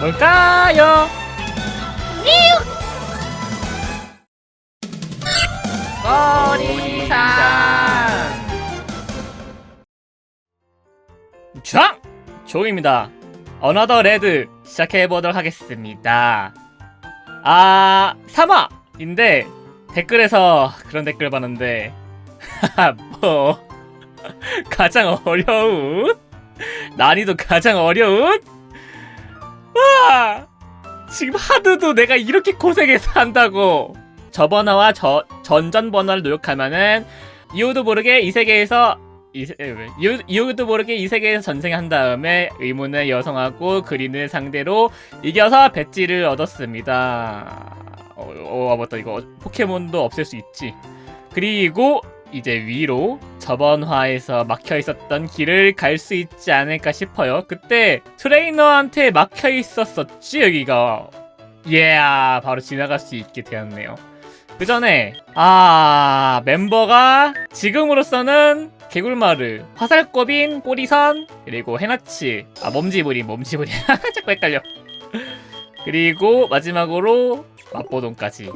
뭘까요? 꼬리산 장! 종입니다. 어나더 레드 시작해보도록 하겠습니다. 아, 3화인데 댓글에서 그런 댓글 봤는데 뭐 가장 어려운 난이도 가장 어려운 와 지금 하드도 내가 이렇게 고생해서 한다고 저번화와 저, 전전 번화를 노력하면은 이유도 모르게 이 세계에서 이? 이유, 이유도 모르게 이 세계에서 전생한 다음에 의문의 여성하고 그린을 상대로 이겨서 배지를 얻었습니다. 어, 어 맞다 이거 포켓몬도 없앨 수 있지. 그리고 이제 위로 저번 화에서 막혀 있었던 길을 갈 수 있지 않을까 싶어요. 그때 트레이너한테 막혀 있었었지 여기가. 예, yeah, 바로 지나갈 수 있게 되었네요. 그 전에 아 멤버가 지금으로서는 개굴마르, 화살꼬빈, 꼬리선, 그리고 헤나치, 아 몸지부리, 몸지부리 자꾸 헷갈려. 그리고 마지막으로 맛보동까지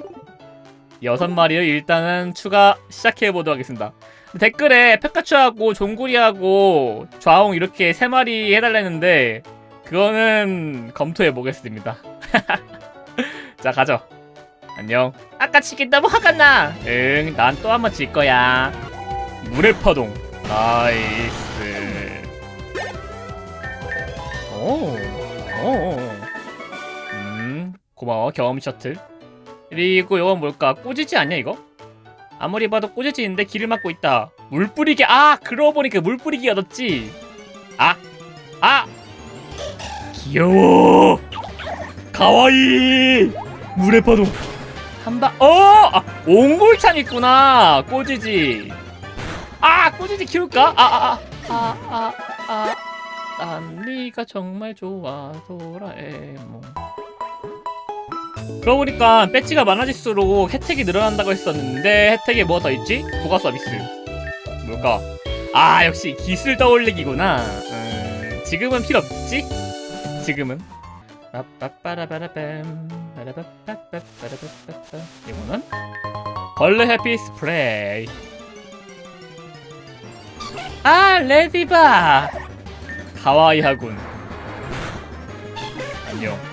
여섯 마리를 일단은 추가 시작해 보도록 하겠습니다. 댓글에 페카츄하고 종구리하고 좌옹 이렇게 세 마리 해달라는데 그거는 검토해 보겠습니다. 자 가죠. 안녕. 아까 치킨 너무 화가 나. 응, 난 또 한 번 질 거야. 물의 파동. 나이스. 오, 오. 음, 고마워 경험 셔틀. 그리고 이건 뭘까? 꼬지지 아니야 이거? 아무리 봐도 꼬지지인데 길을 막고 있다. 물 뿌리기. 아, 그러고 보니까 물 뿌리기 얻었지. 아, 아. 귀여워. 가와이. 물의 파동. 한방 어! 아, 옹골참 있구나. 꼬지지. 아, 꼬지지 키울까? 아, 아, 아, 아, 아, 아. 난 네가 정말 좋아, 도라에몽. 그러고 보니까 배지가 많아질수록 혜택이 늘어난다고 했었는데 혜택에 뭐가 더 있지? 부가 서비스. 뭘까? 아, 역시 기술 떠올리기구나. 음, 지금은 필요 없지? 지금은. 이거는 벌레 해피 스프레이 아 레디바 가와이하군 안녕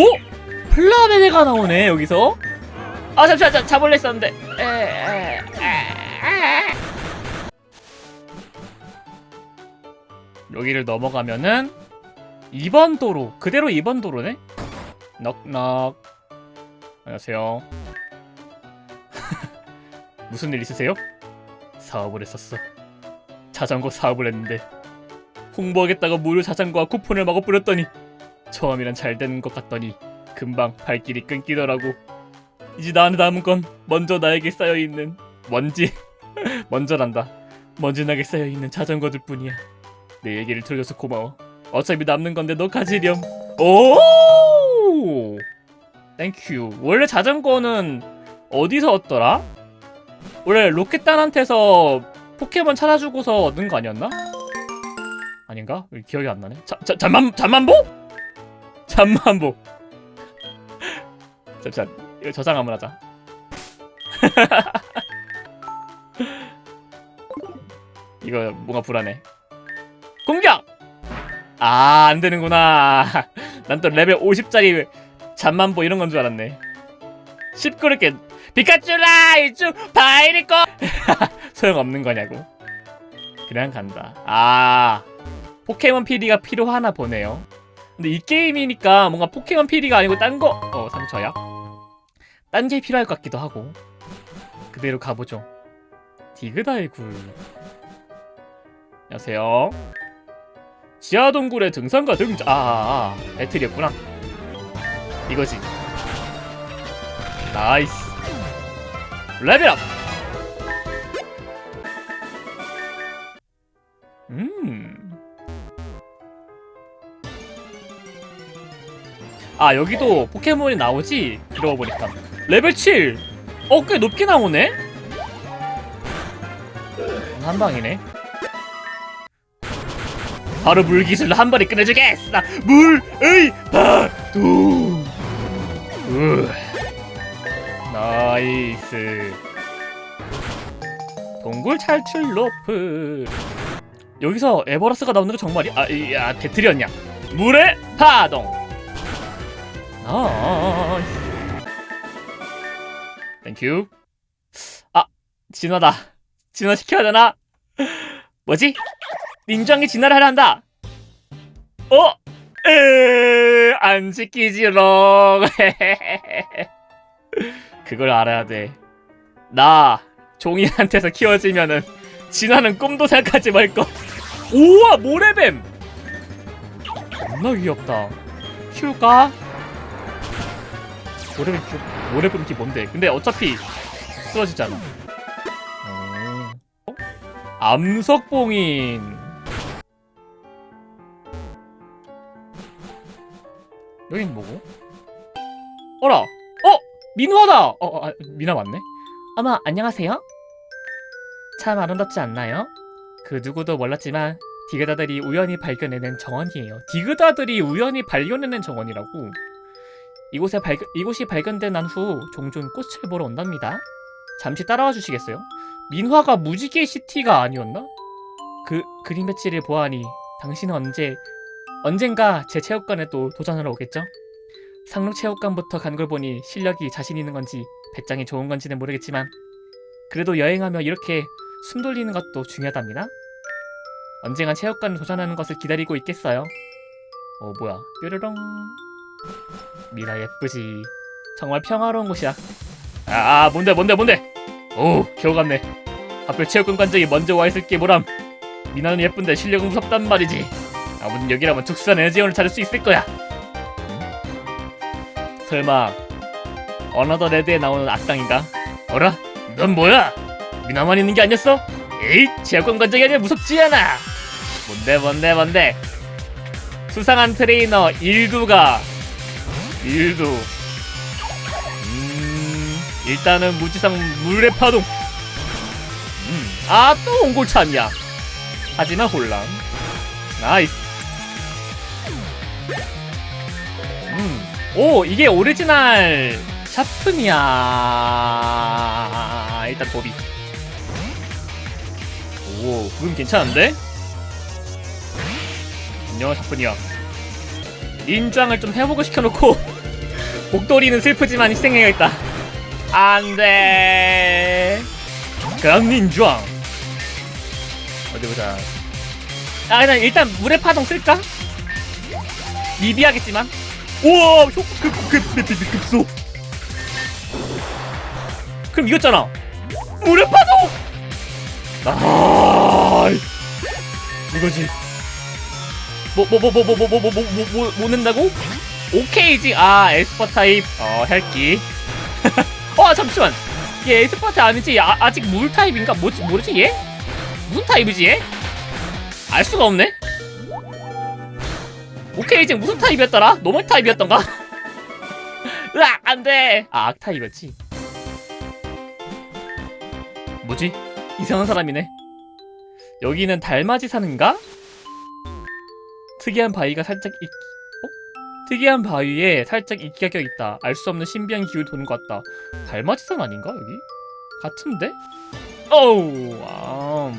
오? 플라베네가 나오네 여기서. 아 잠시만 잠 잡을래 했었는데. 여기를 넘어가면은 2번 도로 그대로 2번 도로네? 넉넉. 안녕하세요. 무슨 일 있으세요? 사업을 했었어. 자전거 사업을 했는데. 홍보하겠다고 무료 자전거와 쿠폰을 마구 뿌렸더니 처음이란 잘 되는 것 같더니 금방 발길이 끊기더라고 이제 나한테 남은 건 먼저 나에게 쌓여 있는 먼지 먼저란다 먼지나게 쌓여 있는 자전거들 뿐이야 내 얘기를 들어줘서 고마워 어차피 남는 건데 너 가지렴. 오! 땡큐. 원래 자전거는 어디서 얻더라? 원래 로켓단한테서 포켓몬 찾아주고서 얻는 거 아니었나? 아닌가? 기억이 안 나네. 자, 자, 잠만 잠만보? 잠만보. 잠시만. 이거 저장 한번 하자. 이거 뭔가 불안해. 공격! 아, 안 되는구나. 난 또 레벨 50짜리 잠만보 이런 건 줄 알았네. 시끄럽게 피카츄라 이쪽 바이리 거 소용 없는 거냐고. 그냥 간다. 아, 포켓몬 PD가 필요하나 보네요. 근데 이 게임이니까 뭔가 포켓몬 PD가 아니고 딴 거, 어 상처야. 딴 게 필요할 것 같기도 하고. 그대로 가보죠. 디그다이굴. 안녕하세요. 지하 동굴의 등산가 등장. 아, 아, 아, 배틀이었구나. 이거지. 나이스. 레벨업. 아 여기도 포켓몬이 나오지? 그러고 보니까 레벨 7. 어, 꽤 높게 나오네. 한 방이네. 바로 물 기술로 한 번에 끝내주겠어. 물의. 우. 나이스. 동굴 탈출 로프. 여기서 에버러스가 나오는 거 정말이 아, 이- 아 배틀이었냐? 물의 파동. 나이스. 땡큐. 아, 진화다. 진화 시켜야 되나? 뭐지? 닌장이 진화를 하려 한다. 어? 에, 안 시키지롱. 그걸 알아야 돼. 나 종이한테서 키워지면은 진화는 꿈도 생각하지 말 것. 우와 모래뱀. 겁나 귀엽다. 키울까? 모래뱀 키우. 모래뱀 키 뭔데? 근데 어차피 쓰러지잖아. 어. 어? 암석봉인. 여긴 뭐고? 어라! 어! 민화다! 어, 어 아, 민화 맞네? 어머, 안녕하세요? 참 아름답지 않나요? 그 누구도 몰랐지만 디그다들이 우연히 발견해낸 정원이에요. 디그다들이 우연히 발견해낸 정원이라고? 이곳에 발견, 이곳이 발견된 난 후 종종 꽃을 보러 온답니다. 잠시 따라와 주시겠어요? 민화가 무지개 시티가 아니었나? 그 그림 배치를 보아하니 당신은 언제 언젠가 제 체육관에 또 도전하러 오겠죠? 상록 체육관부터 간 걸 보니 실력이 자신 있는 건지 배짱이 좋은 건지는 모르겠지만 그래도 여행하며 이렇게 숨 돌리는 것도 중요하답니다. 언젠가 체육관을 도전하는 것을 기다리고 있겠어요. 어 뭐야 뾰로롱 미나 예쁘지 정말 평화로운 곳이야 아, 아 뭔데 뭔데 뭔데 오 겨우 갔네 하필 체육관 관장이 먼저 와 있을 게 뭐람 미나는 예쁜데 실력은 무섭단 말이지 아무튼 여기라면 특수한 에너지원을 찾을 수 있을 거야 음? 설마 어나더 레드에 나오는 악당인가? 어라? 넌 뭐야? 미나만 있는 게 아니었어? 에이 체육관 관장이 아니라 무섭지 않아 뭔데 뭔데 뭔데 수상한 트레이너 일두가 일두 음 일단은 무지성 물의 파동. 음, 아또 옹골참이야. 하지만 혼란. 나이스. 음 오 이게 오리지널 샤프이야. 일단 도비. 오 그럼 괜찮은데? 안녕 샤프니야. 인장을 좀 회복을 시켜놓고 목도리는 슬프지만 희생해야겠다 안 돼 강민주왕 어디 보자 아 그냥 일단 물의 파동 쓸까? 미비하겠지만 우와 급급 급 급소 그럼 이겼잖아 물의 파동 아 이거지 뭐 뭐 뭐 뭐 뭐 뭐 뭐 뭐 뭐뭐 낸다고? 오케이지. 아 에스퍼 타입. 어 헬기. 어 잠시만. 얘 에스퍼 타입 아니지? 아, 아직 물 타입인가? 뭐지 모르지 얘? 무슨 타입이지 얘? 알 수가 없네. 오케이지 무슨 타입이었더라? 노멀 타입이었던가? 으악 안돼. 아 악 타입이었지. 뭐지? 이상한 사람이네. 여기는 달맞이 사는가? 특이한 바위가 살짝 있... 어? 특이한 바위에 살짝 이끼가 껴있다. 알 수 없는 신비한 기운이 도는 것 같다. 달마지산 아닌가 여기? 같은데? 어우 아...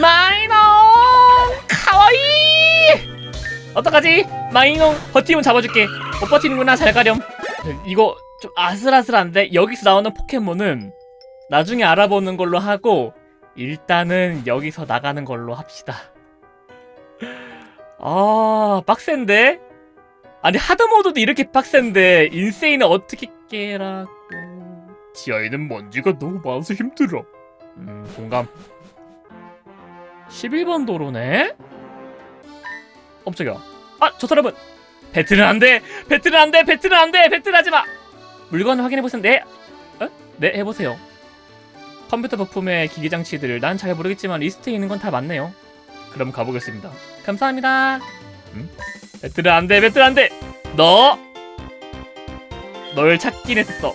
마이농 카와이 어떡하지? 마이농 버티면 잡아줄게 못 버티는구나 잘 가렴 이거 좀 아슬아슬한데 여기서 나오는 포켓몬은 나중에 알아보는 걸로 하고 일단은 여기서 나가는 걸로 합시다 아 빡센데? 아니 하드모드도 이렇게 빡센데 인세인은 어떻게 깨라고. 지하에는 먼지가 너무 많아서 힘들어. 음 공감. 11번 도로네? 깜짝이야 아 저 사람은 배틀은 안 돼! 배틀은 안 돼! 배틀은 안 돼! 배틀 하지 마! 물건 확인해보세요. 네? 어? 네 해보세요. 컴퓨터 부품의 기기장치들 난 잘 모르겠지만 리스트에 있는 건 다 맞네요. 그럼 가보겠습니다. 감사합니다. 음? 배틀은 안 돼, 배틀 안 돼. 너, 널 찾긴 했었어.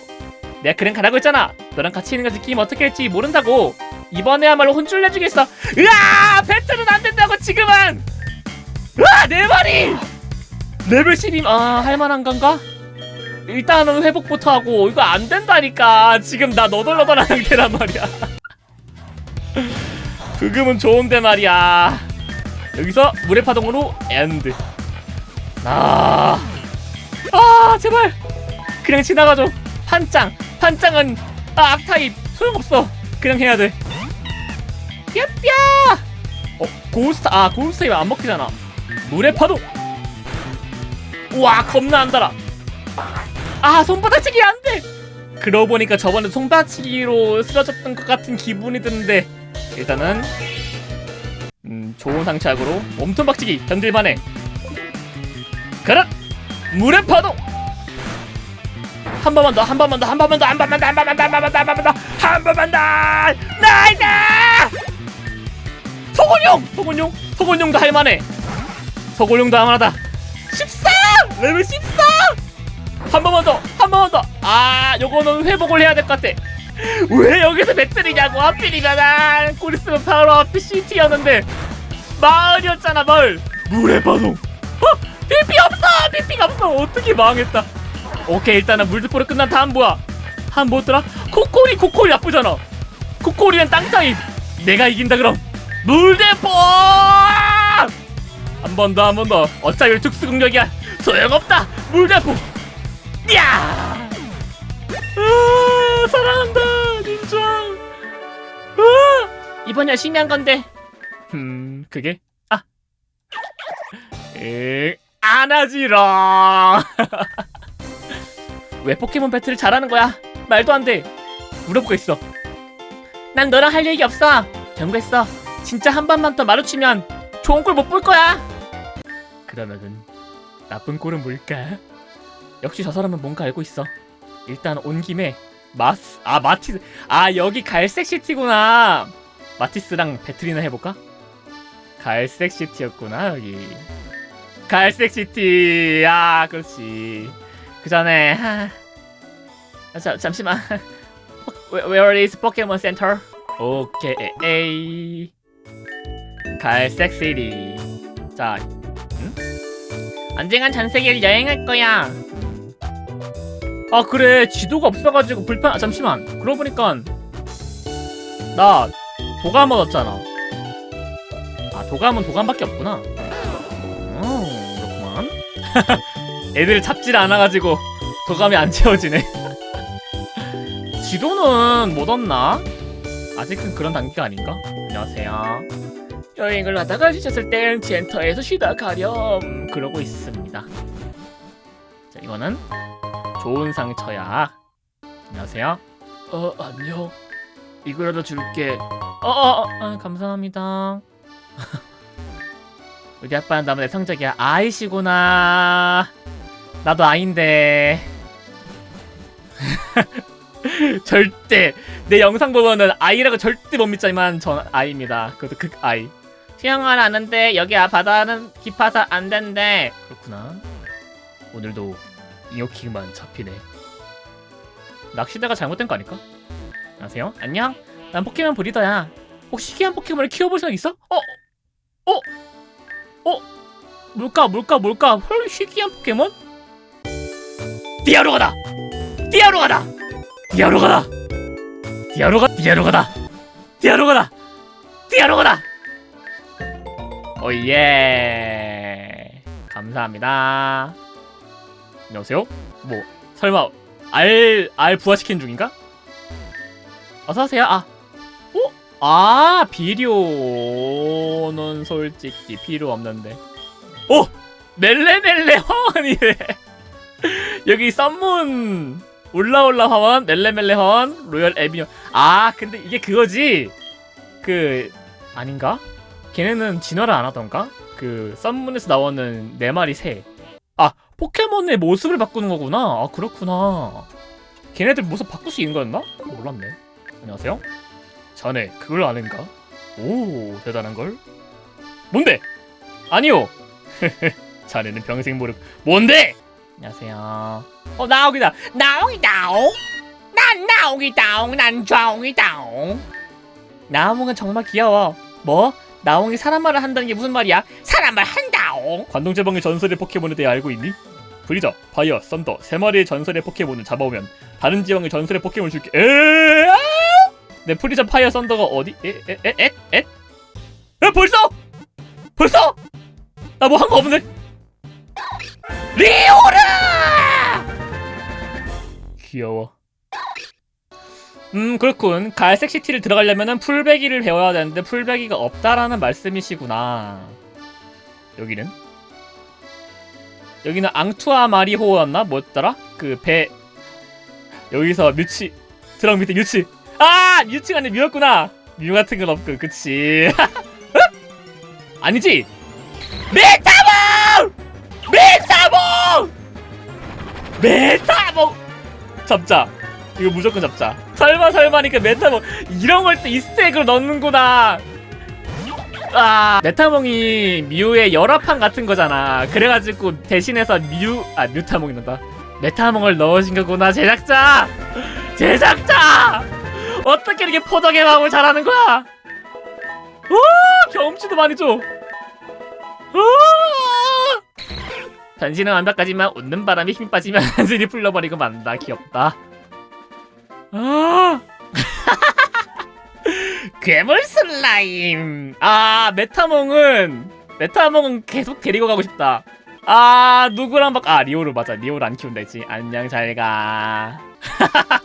내가 그냥 가라고 했잖아. 너랑 같이 있는 거 지키면 어떻게 할지 모른다고. 이번에야말로 혼쭐 내주겠어 으아 배틀은 안 된다고 지금은 으아 네 마리 레벨 12아 할만한 건가? 일단은 회복부터 하고 이거 안 된다니까 지금 나 너덜너덜한 상태란 말이야 그금은 좋은데 말이야 여기서 물의 파동으로 엔드 아, 아 제발. 그냥 지나가줘 판짱. 판짱은 아, 악타입 소용없어. 그냥 해야 돼. 뼈뼈 어 고스타 아 고스타입 안 먹히잖아. 물의 파동 우와 겁나 안 달아. 아 손바닥치기 안 돼! 그러고 보니까 저번에 손바닥치기로 쓰러졌던 것 같은 기분이 드는데 일단은 음, 좋은 상착으로 몸통 박치기 견딜만해 가라! 물의 파동! 한 번만 더, 한 번만 더, 한 번만 더, 한 번만 더, 한 번만 더, 한 번만 더, 한 번만 더, 한 번만 더! 나이스! 소곤용! 소곤용? 소곤용도 할만해! 소곤용도 할만하다! 13! 레벨 13! 한 번만 더! 한 번만 더! 아, 요거는 회복을 해야 될 것 같아. 왜 여기서 배틀이냐고 하필이잖아 곧 있으면 바로 앞에 시티였는데 마을이었잖아 마을 물의 파동 어? 피피 없어, 피피가 없어. 어떻게 망했다. 오케이 일단은 물드포를 끝난 다음 뭐야? 한 뭐더라? 코코리 코코리 나쁘잖아. 코코리는 땅 타입. 내가 이긴다 그럼. 물대포! 한 번 더, 한 번 더. 어차피 특수 공격이야. 소용없다. 물대포. 야! 아, 사랑한다, 진짜. 아, 이번 열심히 한 건데. 음, 그게 아, 에, 안 하지롱. 왜 포켓몬 배틀을 잘하는 거야? 말도 안 돼. 물어보고 있어. 난 너랑 할 얘기 없어. 경고했어. 진짜 한 번만 더 마주치면 좋은 꼴 못 볼 거야. 그러면은 나쁜 꼴은 뭘까? 역시 저 사람은 뭔가 알고 있어. 일단 온 김에 마스 아 마티스 아 여기 갈색 시티구나. 마티스랑 배틀이나 해볼까? 갈색 시티였구나 여기. 갈색 시티 아 그렇지. 그 전에 하... 아, 자, 잠시만. Where- is Pokemon Center? 오케이. 갈색 시티. 자, 응? 언젠간 전 세계를 여행할 거야. 아 그래 지도가 없어가지고 불편 아 잠시만 그러고 보니까 나 도감 얻었잖아 아 도감은 도감밖에 없구나 어 그렇구만 애들 잡질 않아가지고 도감이 안 채워지네 지도는 못 얻나? 아직은 그런 단계가 아닌가? 안녕하세요 여행을 하다가 지쳤을 땐 젠터에서 쉬다 가렴 그러고 있습니다 자 이거는 좋은 상처야. 안녕하세요. 어 안녕. 이거라도 줄게. 어 어 어, 어, 감사합니다. 우리 아빠는 나만 내성적이야. 아이시구나. 나도 아인데. 절대 내 영상 보면은 아이라고 절대 못 믿지만 전 아이입니다. 그것도 극 아이. 수영을 하는데 여기 아 바다는 깊어서 안 된대. 그렇구나. 오늘도 이어킹만 잡히네. 낚시대가 잘못된 거 아닐까? 안녕하세요. 안녕. 난 포켓몬 브리더야. 혹시 희귀한 포켓몬을 키워볼 생각 있어? 어? 어? 어? 뭘까? 뭘까? 뭘까? 헐 희귀한 포켓몬? 디아로가다. 디아로가다. 디아로가다. 디아로가 디아로가다. 디아로가다. 디아로가다. 오예. 감사합니다. 안녕하세요. 뭐 설마 알 알 부화시킨 중인가? 어서 오세요. 아, 어? 아 비료는 솔직히 필요 없는데. 오 멜레멜레 화원이래. 여기 썸문 올라올라 화원, 멜레멜레 화원, 로열 에비뉴. 아 근데 이게 그거지. 그 아닌가? 걔네는 진화를 안 하던가? 그 썸문에서 나오는 네 마리 새. 아 포켓몬의 모습을 바꾸는 거구나. 아 그렇구나. 걔네들 모습 바꿀 수 있는 거였나? 몰랐네. 안녕하세요. 자네 그걸 아는가? 오 대단한 걸. 뭔데? 아니요. 자네는 평생 모르. 뭔데? 안녕하세요. 어 나오기다. 나오기다. 난 나오기다. 난 좋아오기다. 나홍은 정말 귀여워. 뭐? 나홍이 사람 말을 한다는 게 무슨 말이야? 사람 말 한다옹. 관동제방의 전설의 포켓몬에 대해 알고 있니? 브리저, 파이어, 썬더 세 마리의 전설의 포켓몬을 잡아오면 다른 지방의 전설의 포켓몬을 줄게. 에? 아! 내 프리저, 파이어, 썬더가 어디? 에? 에? 에? 에? 에? 에? 벌써? 벌써? 나 뭐 한 거 없는데? 리오라! 귀여워. 음 그렇군 갈색 시티를 들어가려면은 풀베기를 배워야 되는데 풀베기가 없다라는 말씀이시구나 여기는 여기는 앙투아 마리호였나 뭐였더라 그 배 여기서 뮤치 드럼 밑에 유치 아 뮤치가 아니라 뮤였구나 뮤 같은 건 없고 그치 아니지 메타몽 메타몽 메타몽 잡자 이거 무조건 잡자. 설마 설마니까 메타몽 이런 걸 또 이스트에그로 넣는구나. 아 메타몽이 뮤의 열화판 같은 거잖아. 그래가지고 대신해서 뮤아 뮤타몽이 넣다. 메타몽을 넣으신 거구나 제작자. 제작자 어떻게 이렇게 포덕의 마음을 잘하는 거야? 오 경험치도 많이 줘. 오! 변신은 완벽하지만 웃는 바람에 힘 빠지면 한순이 풀려버리고 만다. 귀엽다. 아 괴물 슬라임 아 메타몽은 메타몽은 계속 데리고 가고 싶다 아 누구랑 막 아 리오를 맞아 리오를 안 키운다 했지 안녕 잘 가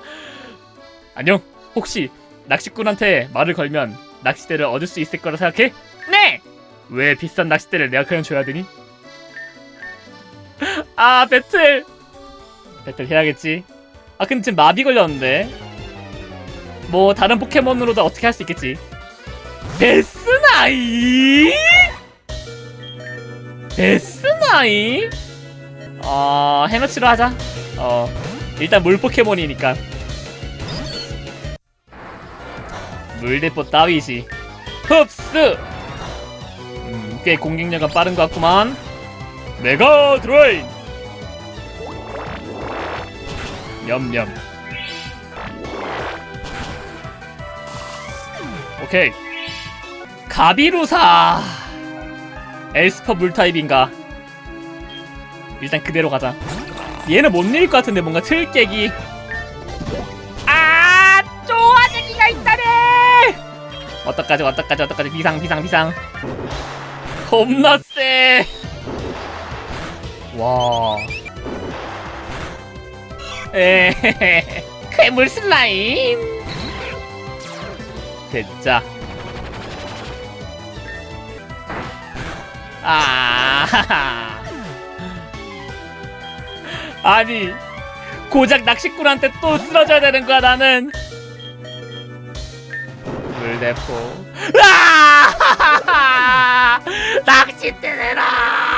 안녕 혹시 낚시꾼한테 말을 걸면 낚싯대를 얻을 수 있을 거라 생각해? 네 왜 비싼 낚싯대를 내가 그냥 줘야 되니? 아 배틀 배틀 해야겠지 아 근데 지금 마비 걸렸는데 뭐 다른 포켓몬으로도 어떻게 할 수 있겠지 데스나이? 데스나이? 어 해머치로 하자 어 일단 물 포켓몬이니까 물대포 따위지. 흡수! 음, 꽤 공격력은 빠른 것 같구만. 메가 드레인! 냠냠. 오케이. 가비루사! 에스퍼 물타입인가? 일단 그대로 가자. 얘는 못 이길 것 같은데 뭔가 틀 깨기 어떡하지 어떡하지 어떡하지? 비상 비상 비상. 겁나 세 와. 에헤헤 괴물 슬라임. 됐자. 아. 아니 고작 낚시꾼한테 또 쓰러져야 되는 거야 나는 물대포 아! 낚싯대 내라